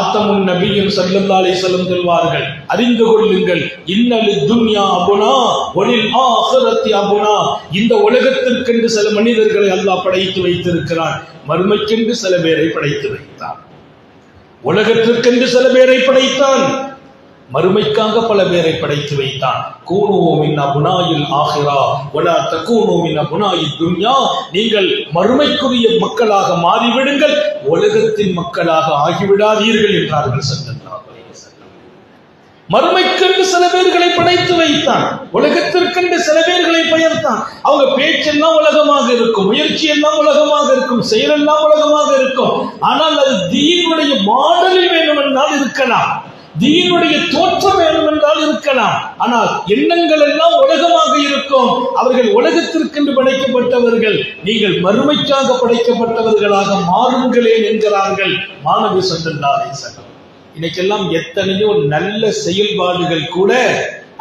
ஆத்தமுன் நபியும் சல்லல்லா செல்லும் செல்வார்கள் அறிந்து கொள்ளுங்கள் இன்னலு துன்யா அபுனா ஒளில் ஆஹரத்தி அபுனா. இந்த உலகத்திற்கென்று சில மனிதர்களை அல்லாஹ் படைத்து வைத்திருக்கிறான். மறுமைக்கென்று சில பேரை படைத்து வைத்தான். உலகத்திற்கென்று சில பேரை படைத்தான். மறுமைக்காக பல பேரை படைத்து வைத்தான். கூணுவோமின் அபுனாயில் ஆகிறா ஒலா தக்கூனோமின் அபுனாயில் துன்யா. நீங்கள் மறுமைக்குரிய மக்களாக மாறிவிடுங்கள் உலகத்தின் மக்களாக ஆகிவிடாதீர்கள் என்றார்கள் சல்லல்லாஹு மறுமைக்கென்று சில பேர்களை படைத்து வைத்தான். உலகத்திற்கென்று சில பேர்களை பெயர்த்தான். அவங்க பேச்செல்லாம் உலகமாக இருக்கும் முயற்சி எல்லாம் உலகமாக இருக்கும் செயலெல்லாம் உலகமாக இருக்கும். ஆனால் அது தீனுடைய மாடலில் வேண்டுமென்றால் இருக்கலாம். தீனுடைய தோற்றம் வேண்டுமென்றால் இருக்கலாம். ஆனால் எண்ணங்கள் எல்லாம் உலகமாக இருக்கும். அவர்கள் உலகத்திற்கென்று படைக்கப்பட்டவர்கள். நீங்கள் மறுமைக்காக படைக்கப்பட்டவர்களாக மாறுங்களேன் என்கிறார்கள் மாணவி சந்தல்லாரை சங்கம் இன்னைக்கெல்லாம் எத்தனையோ நல்ல செயல்பாடுகள் கூட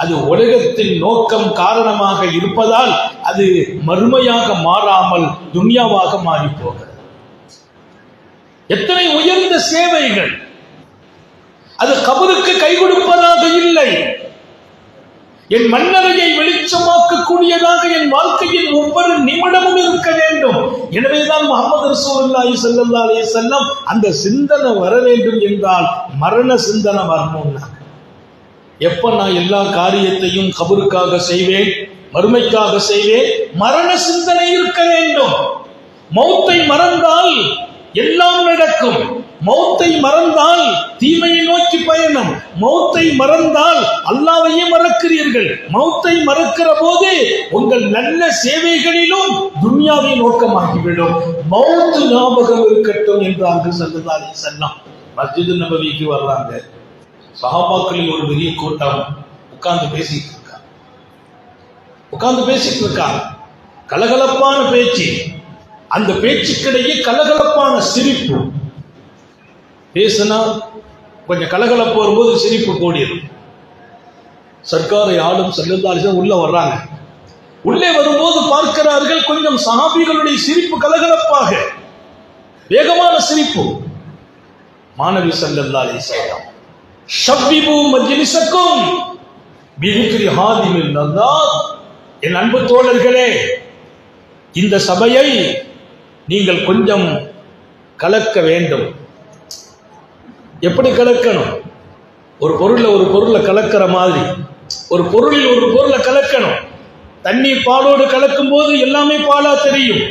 அது உலகத்தின் நோக்கம் காரணமாக இருப்பதால் அது மறுமையாக மாறாமல் துன்யாவாக மாறி போகிறது. எத்தனை உயர்ந்த சேவைகள் அது கபருக்கு கை கொடுப்பதாக இல்லை. என் மன்னரையை வெளிச்சமாக்கக்கூடியதாக என் வாழ்க்கையின் ஒவ்வொரு நிமிடமும் இருக்க வேண்டும். எனவேதான் முகமது ரசூலுல்லாஹி ஸல்லல்லாஹு அலைஹி செல்லம் அந்த சிந்தனை வர வேண்டும் என்றால் மரண சிந்தனை வரணும்னா எப்ப நான் எல்லா காரியத்தையும் கபருக்காக செய்வேன் மறுமைக்காக செய்வேன்? மரண சிந்தனை இருக்க வேண்டும். மௌத்தை மறந்தால் எல்லாம் நடக்கும். மௌத்தை மறந்தால் தீமையை நோக்கி பயணம். மௌத்தை மறந்தால் அல்லாவையே மறக்கிறீர்கள். மௌத்தை மறக்கிற போது உங்கள் நல்ல சேவைகளிலும் துன்யாவை நோக்கமாகிவிடும். மௌத்து ஞாபகம் இருக்கட்டும் என்றார்கள் சல்லல்லாஹு செல்லம் மஸ்ஜிது நபவிக்கு வர்றாங்க. சஹாபாக்களில் ஒரு பெரிய கூட்டம் உட்கார்ந்து பேசிட்டு இருக்காங்க உட்கார்ந்து பேசிட்டு இருக்காங்க கலகலப்பான பேச்சு. அந்த பேச்சுக்கிடையே கலகலப்பான சிரிப்பு. பேசுனா கொஞ்சம் கலகலப்பு வரும்போது சிரிப்பு கூடியது சர்க்காரை ஆளும் செல்லுந்தாலிசம் உள்ள வர்றாங்க. உள்ளே வரும்போது பார்க்கிறார்கள் கொஞ்சம் சஹாபிகளுடைய சிரிப்பு கலகலப்பாக. வேகமான சிரிப்பு. மாணவி செல்லந்தாலே செய்யலாம் ஷப்பிபு மஜ்லிஸக்கும் பிதிக்ரி ஹாதிமில் நல்லாத் என் அன்பு தோழர்களே இந்த சபையை நீங்கள் கொஞ்சம் கலக்க வேண்டும். எப்படி கலக்கணும்? ஒரு பொருளை ஒரு பொருளை கலக்கிற மாதிரி. ஒரு பொருளில் ஒரு பொருளை கலக்கணும். தண்ணி பாலோடு கலக்கும் போது எல்லாமே பாலா தெரியும்.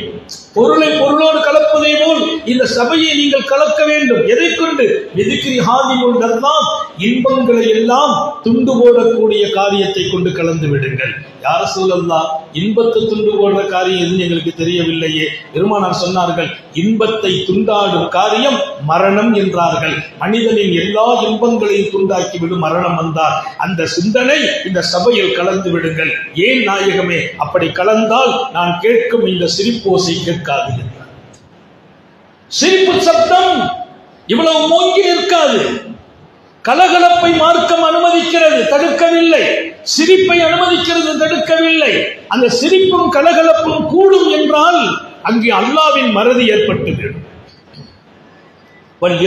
பொருளை பொருளோடு கலப்பதை போல் இந்த சபையை நீங்கள் கலக்க வேண்டும். எதை கொண்டு? எதுக்கிரி ஹாதி கொண்டதான் இன்பங்களை எல்லாம் துண்டு போடக்கூடிய காரியத்தை கொண்டு கலந்து விடுங்கள். யார சொல்லலாம் இன்பத்தை துண்டு போடுற காரியம் எதுவும் எங்களுக்கு தெரியவில்லையே. பெருமானார் சொன்னார்கள் இன்பத்தை துண்டாடும் காரியம் மரணம் என்றார்கள். மனிதனின் எல்லா இன்பங்களையும் துண்டாக்கி விடும் மரணம் வந்தார் அந்த சிந்தனை இந்த சபையில் கலந்து விடுங்கள். ஏன் நாயகமே அப்படி கலந்தால் நான் கேட்கும் இந்த சிரிப்போசை கேட்காது என்றார். சிரிப்பு சப்தம் இவ்வளவு மூங்கி நிற்காது. கலகலப்பை மார்க்கம் அனுமதிக்கிறது தடுக்கவில்லை. சிரிப்பை அனுமதிக்கிறது தடுக்கவில்லை. அந்த சிரிப்பும் கலகலப்பும் கூடும் என்றால் அங்கே அல்லாவின் மறதி ஏற்பட்டுவிடும். வல்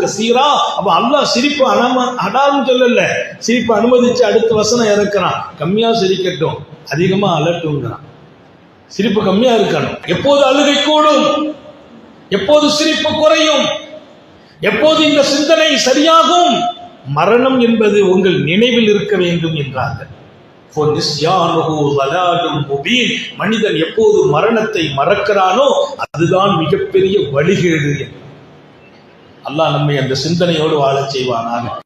கசீரா. அல்லாஹ் சிரிப்பு அடாரும் அடான்னு சொல்லல. சிரிப்பு அனுமதிச்சு அடுத்த வசனம் இறக்குறான். கம்மியா சிரிக்கட்டும் அதிகமா அலட்டுங்கிறான். சிரிப்பு கம்மியா இருக்கணும். எப்போது அழுகை கூடும் எப்போது சிரிப்பு குறையும்? எப்போது இந்த சிந்தனை சரியாகும்? மரணம் என்பது உங்கள் நினைவில் இருக்க வேண்டும் என்றார்கள். மனிதன் எப்போது மரணத்தை மறக்கிறானோ அதுதான் மிகப்பெரிய வழிகேடு அல்லாஹ் நம்மை அந்த சிந்தனையோடு வாழச் செய்வானாக.